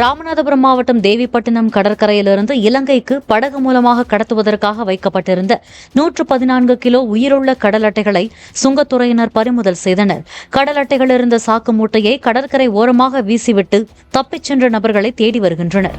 ராமநாதபுரம் மாவட்டம் தேவிப்பட்டினம் கடற்கரையிலிருந்து இலங்கைக்கு படகு மூலமாக கடத்துவதற்காக வைக்கப்பட்டிருந்த நூற்று பதினான்கு கிலோ உயிருள்ள கடல் அட்டைகளை சுங்கத்துறையினர் பறிமுதல் செய்தனர். கடல் அட்டைகள் இருந்த சாக்கு மூட்டையை கடற்கரை ஓரமாக வீசிவிட்டு தப்பிச் சென்ற நபர்களை தேடி வருகின்றனர்.